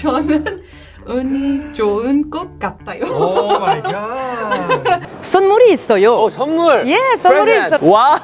저는 운이 좋은 것 같아요. 오 마이 갓. 선물이 있어요. 어, 선물. 예, 선물이. 있어. 와.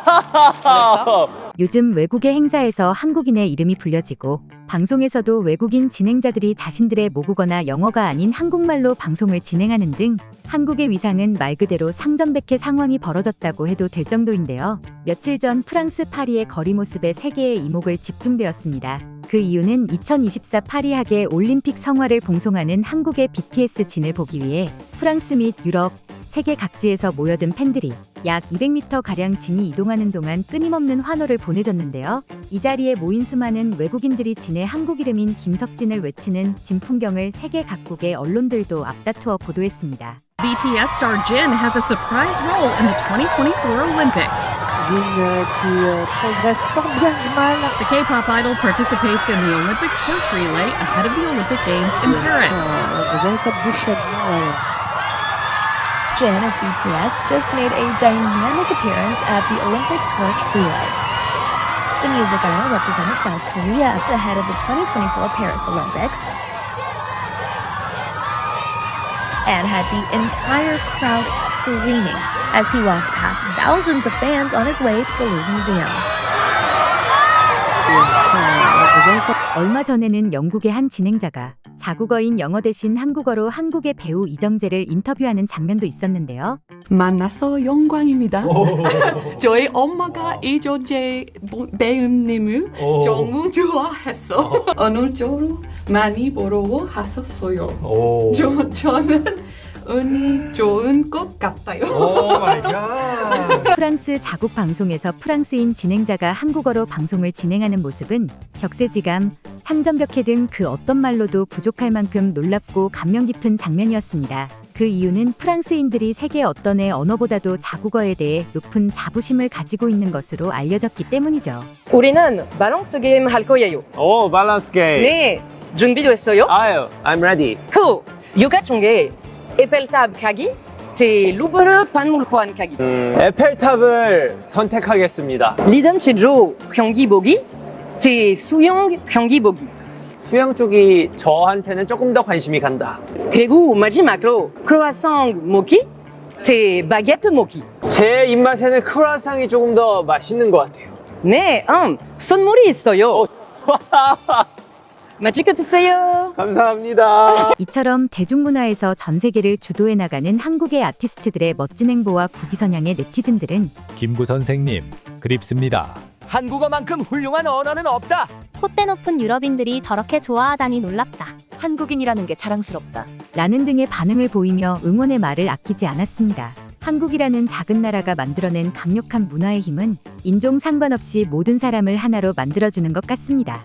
요즘 외국의 행사에서 한국인의 이름이 불려지고 방송에서도 외국인 진행자들이 자신들의 모국어나 영어가 아닌 한국말로 방송을 진행하는 등 한국의 위상은 말 그대로 상전백회 상황이 벌어졌다고 해도 될 정도인데요. 며칠 전 프랑스 파리의 거리 모습에 세계의 이목을 집중되었습니다. 그 이유는 2024 파리 하계 올림픽 성화를 봉송하는 한국의 BTS 진을 보기 위해 프랑스 및 유럽, 세계 각지에서 모여든 팬들이 약 200m 가량 진이 이동하는 동안 끊임없는 환호를 보내줬는데요. 이 자리에 모인 수많은 외국인들이 진의 한국 이름인 김석진을 외치는 진 풍경을 세계 각국의 언론들도 앞다투어 보도했습니다. BTS star Jin has a surprise role in the 2024 Olympics. Jin euh, qui euh, progresse tant bien que mal. The K-pop idol participates in the Olympic torch relay ahead of the Olympic Games in Paris. Ah, un véritable déchaînement. Jin of BTS just made a dynamic appearance at the Olympic torch relay. The music idol represented South Korea at the head of the 2024 Paris Olympics and had the entire crowd screaming as he walked past thousands of fans on his way to the Louvre Museum. 얼마 전에는 영국의 한 진행자가 자국어인 영어 대신 한국어로 한국의 배우 이정재를 인터뷰하는 장면도 있었는데요. 만나서 영광입니다. 저희 엄마가 이조재 배우님을 오. 너무 좋아했어. 어느 쪽으로 많이 보러 하셨어요. 오. 저, 저는 운이 좋은 것 같아요. 오 마이 갓. 프랑스 자국 방송에서 프랑스인 진행자가 한국어로 방송을 진행하는 모습은 격세지감, 상전벽해 등 그 어떤 말로도 부족할 만큼 놀랍고 감명 깊은 장면이었습니다. 그 이유는 프랑스인들이 세계 어떤 의 언어보다도 자국어에 대해 높은 자부심을 가지고 있는 것으로 알려졌기 때문이죠. 우리는 밸런스 게임 할 거예요. 오, 밸런스 게임. 네, 준비됐어요? 아유, I'm ready. 그 육아 중에 에펠탑 가기, 대 루브르 박물관 가기. 음, 에펠탑을 선택하겠습니다. 리듬 체조 경기 보기, 대 수영 경기 보기. 수영 쪽이 저한테는 조금 더 관심이 간다. 그리고 마지막으로 크로아상 먹기, 대 바게트 먹기. 제 입맛에는 크루아상이 조금 더 맛있는 것 같아요. 네, 음, 선물이 있어요. 맛있게 드세요. 감사합니다. 이처럼 대중문화에서 전 세계를 주도해 나가는 한국의 아티스트들의 멋진 행보와 국위선양의 네티즌들은 김구 선생님, 그립습니다. 한국어만큼 훌륭한 언어는 없다. 콧대 높은 유럽인들이 저렇게 좋아하다니 놀랍다. 한국인이라는 게 자랑스럽다. 라는 등의 반응을 보이며 응원의 말을 아끼지 않았습니다. 한국이라는 작은 나라가 만들어낸 강력한 문화의 힘은 인종 상관없이 모든 사람을 하나로 만들어주는 것 같습니다.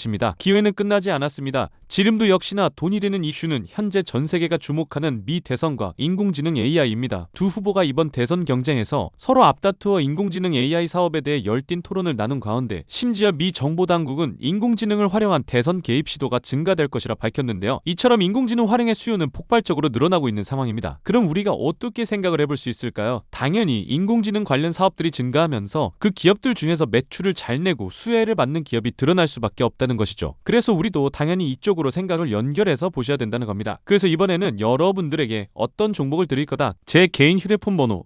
기회는 끝나지 않았습니다. 지금도 역시나 돈이 되는 이슈는 현재 전 세계가 주목하는 미 대선과 인공지능 AI입니다. 두 후보가 이번 대선 경쟁에서 서로 앞다투어 인공지능 AI 사업에 대해 열띤 토론을 나눈 가운데 심지어 미 정보 당국은 인공지능을 활용한 대선 개입 시도가 증가될 것이라 밝혔는데요. 이처럼 인공지능 활용의 수요는 폭발적으로 늘어나고 있는 상황입니다. 그럼 우리가 어떻게 생각을 해볼 수 있을까요? 당연히 인공지능 관련 사업들이 증가하면서 그 기업들 중에서 매출을 잘 내고 수혜를 받는 기업이 드러날 수밖에 없다는 된다는 것이죠. 그래서 우리도 당연히 이쪽으로 생각을 연결해서 보셔야 된다는 겁니다. 그래서 이번에는 여러분들에게 어떤 종목을 드릴 거다. 제 개인 휴대폰 번호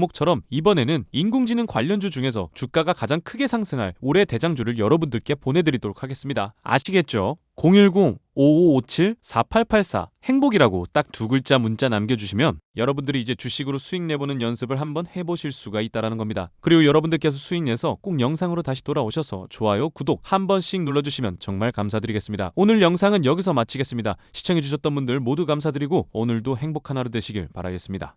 종목처럼 이번에는 인공지능 관련주 중에서 주가가 가장 크게 상승할 올해 대장주를 여러분들께 보내드리도록 하겠습니다. 아시겠죠? 010-5557-4884 행복이라고 딱 두 글자 문자 남겨주시면 여러분들이 이제 주식으로 수익 내보는 연습을 한번 해보실 수가 있다라는 겁니다. 그리고 여러분들께서 수익 내서 꼭 영상으로 다시 돌아오셔서 좋아요, 구독 한 번씩 눌러주시면 정말 감사드리겠습니다. 오늘 영상은 여기서 마치겠습니다. 시청해주셨던 분들 모두 감사드리고 오늘도 행복한 하루 되시길 바라겠습니다.